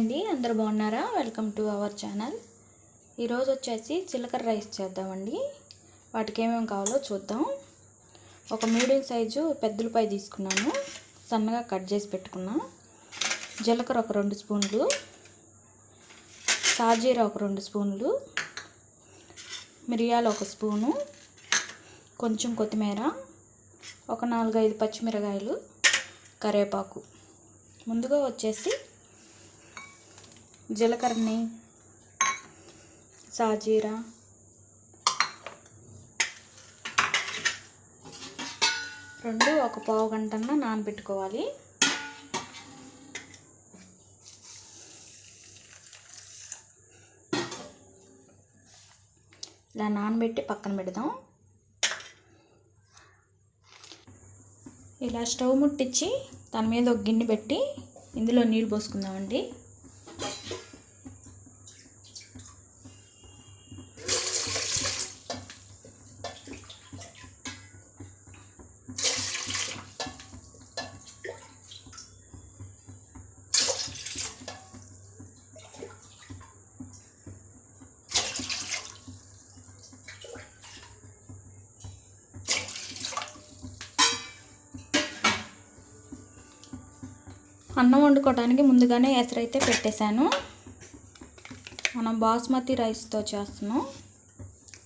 అండి అందరు బాగున్నారా? వెల్కమ్ టు అవర్ ఛానల్ ఈరోజు వచ్చేసి జీలకర్ర రైస్ చేద్దామండి. వాటికి ఏమేమి కావాలో చూద్దాం. ఒక మీడియం సైజు పెద్దలపై తీసుకున్నాను. సన్నగా కట్ చేసి పెట్టుకున్నా. జీలకర్ర ఒక రెండు స్పూన్లు. సాజీర ఒక రెండు స్పూన్లు. మిరియాలు ఒక స్పూను. కొంచెం కొత్తిమీర. ఒక నాలుగైదు పచ్చిమిరకాయలు. కరివేపాకు. ముందుగా వచ్చేసి జీలకర్రని సాజీరా రెండు ఒక పావు గంటన్న నానబెట్టుకోవాలి. ఇలా నానబెట్టి పక్కన పెడదాం. ఇలా స్టవ్ ముట్టించి దాని మీద ఒక గిన్నె పెట్టి ఇందులో నీళ్ళు పోసుకుందామండి. అన్నం వండుకోవడానికి ముందుగానే ఎసరైతే పెట్టేశాను. మనం బాస్మతి రైస్తో చేస్తున్నాం.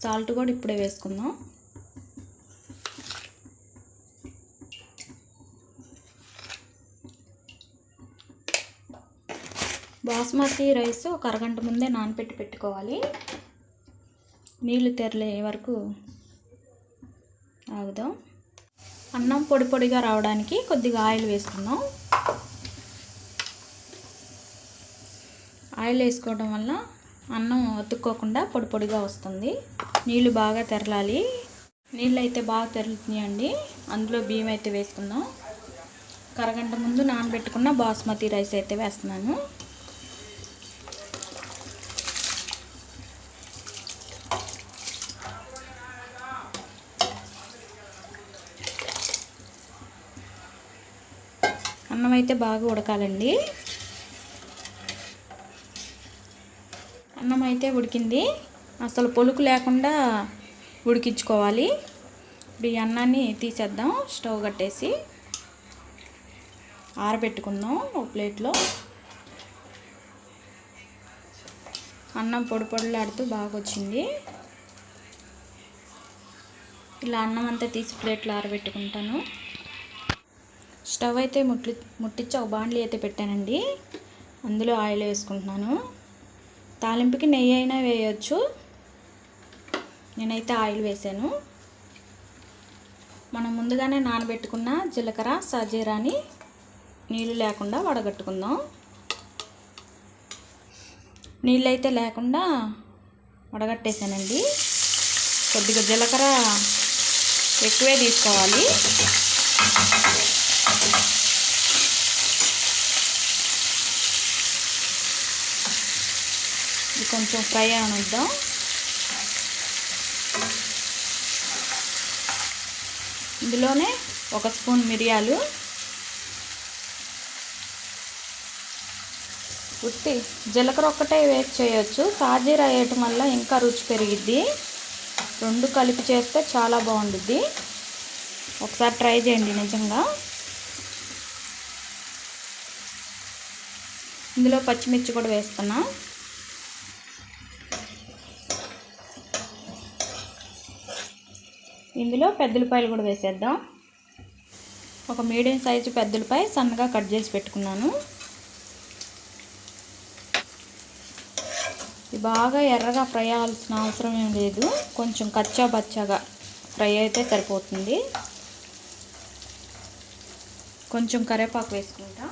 సాల్ట్ కూడా ఇప్పుడే వేసుకుందాం. బాస్మతి రైస్ ఒక అరగంట ముందే నానపెట్టి పెట్టుకోవాలి. నీళ్ళు తెరలే వరకు ఆగుదాం. అన్నం పొడి పొడిగా రావడానికి కొద్దిగా ఆయిల్ వేసుకుందాం. ఆయిల్ వేసుకోవడం వల్ల అన్నం అతుక్కోకుండా పొడి పొడిగా వస్తుంది. నీళ్ళు బాగా తెరలాలి. నీళ్ళు అయితే బాగా తెరుతున్నాయండి. అందులో బియ్యం అయితే వేసుకుందాం. కరగంట ముందు నానబెట్టుకున్న బాస్మతి రైస్ అయితే వేస్తున్నాను. అన్నం అయితే బాగా ఉడకాలండి అన్నం అయితే ఉడికింది. అసలు పొలుకు లేకుండా ఉడికించుకోవాలి. ఇప్పుడు ఈ అన్నాన్ని తీసేద్దాం స్టవ్ కట్టేసి. ఆరబెట్టుకుందాం ఒక ప్లేట్లో. అన్నం పొడి పొడిలాడుతూ బాగా వచ్చింది ఇలా అన్నం అంతా తీసి ప్లేట్లో ఆరబెట్టుకుంటాను. స్టవ్ అయితే ముట్టి ముట్టించి ఒక బాండ్లీ అయితే పెట్టానండి. అందులో ఆయిల్ వేసుకుంటున్నాను. తాలింపుకి నెయ్యి అయినా వేయచ్చు. నేనైతే ఆయిల్ వేసాను. మనం ముందుగానే నానబెట్టుకున్న జీలకర్ర సజీరాని నీళ్ళు లేకుండా వడగట్టుకుందాం. నీళ్ళు అయితే లేకుండా వడగట్టేసానండి. కొద్దిగా జీలకర్ర ఎక్కువే తీసుకోవాలి. కొంచెం ఫ్రై అనిద్దాం. ఇందులోనే ఒక స్పూన్ మిరియాలు. ఉత్తి జీలకర్ర ఒక్కటే వేస్ట్ చేయొచ్చు. సాజీరా వేయటం వల్ల ఇంకా రుచి పెరిగిద్ది. రెండు కలిపి చేస్తే చాలా బాగుండుద్ది. ఒకసారి ట్రై చేయండి నిజంగా. ఇందులో పచ్చిమిర్చి కూడా వేస్తున్నా. ఇందులో పెద్దలపాయలు కూడా వేసేద్దాం. ఒక మీడియం సైజు పెద్దలపాయ సన్నగా కట్ చేసి పెట్టుకున్నాను. ఇది బాగా ఎర్రగా ఫ్రై అవ్వాల్సిన అవసరం ఏం లేదు. కొంచెం కచ్చా బచ్చాగా ఫ్రై అయితే సరిపోతుంది. కొంచెం కరివేపాకు వేసుకుంటా.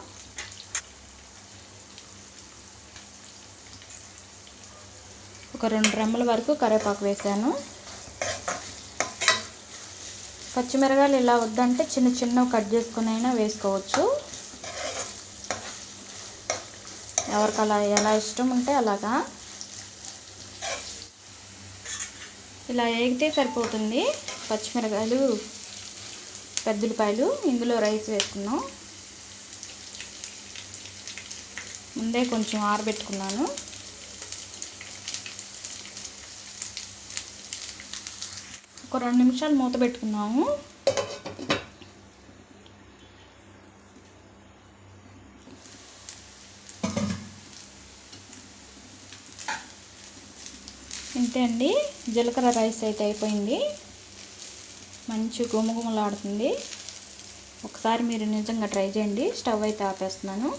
ఒక రెండు రెమ్మల వరకు కరివేపాకు వేసాను. పచ్చిమిరకాయలు ఇలా వద్దంటే చిన్న చిన్నవి కట్ చేసుకుని అయినా వేసుకోవచ్చు. ఎవరికి అలా ఎలా ఇష్టం ఉంటే అలాగా. ఇలా వేగితే సరిపోతుంది. పచ్చిమిరకాయలు పెద్దలపాయలు ఇందులో రైస్ వేసుకున్నాం. ముందే కొంచెం ఆరబెట్టుకున్నాను. ఒక రెండు నిమిషాలు మూత పెట్టుకున్నాము. ఇంతే అండి. జీలకర్ర రైస్ అయితే అయిపోయింది. మంచి గుమగుమలాడుతుంది. ఒకసారి మీరు నిజంగా ట్రై చేయండి. స్టవ్ అయితే ఆపేస్తున్నాను.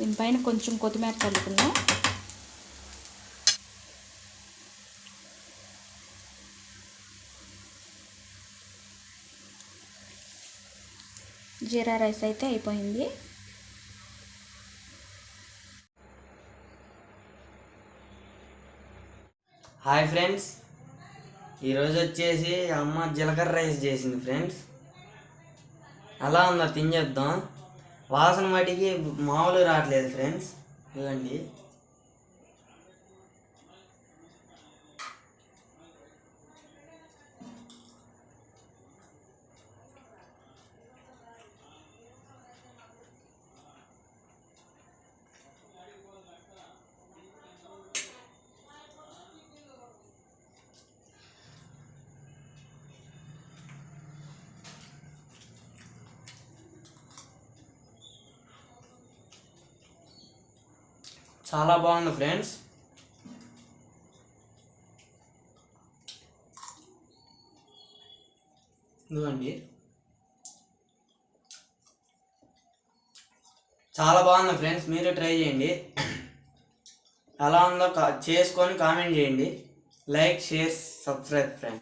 దీనిపైన కొంచెం కొత్తిమీర చల్లుకుందాం. జీరా రైస్ అయితే అయిపోయింది. హాయ్ ఫ్రెండ్స్ ఈరోజు వచ్చేసి అమ్మ జీలకర్ర రైస్ చేసింది ఫ్రెండ్స్. అలా ఉందో తినేద్దాం. వాసన మటికి మామూలు రావట్లేదు ఫ్రెండ్స్. ఇవ్వండి చాలా బాగుంది ఫ్రెండ్స్. ఇదిగోండి. చాలా బాగుంది ఫ్రెండ్స్ మీరు ట్రై చేయండి. ఎలా ఉందో కా- చేసుకొని కామెంట్ చేయండి. Like share subscribe friends.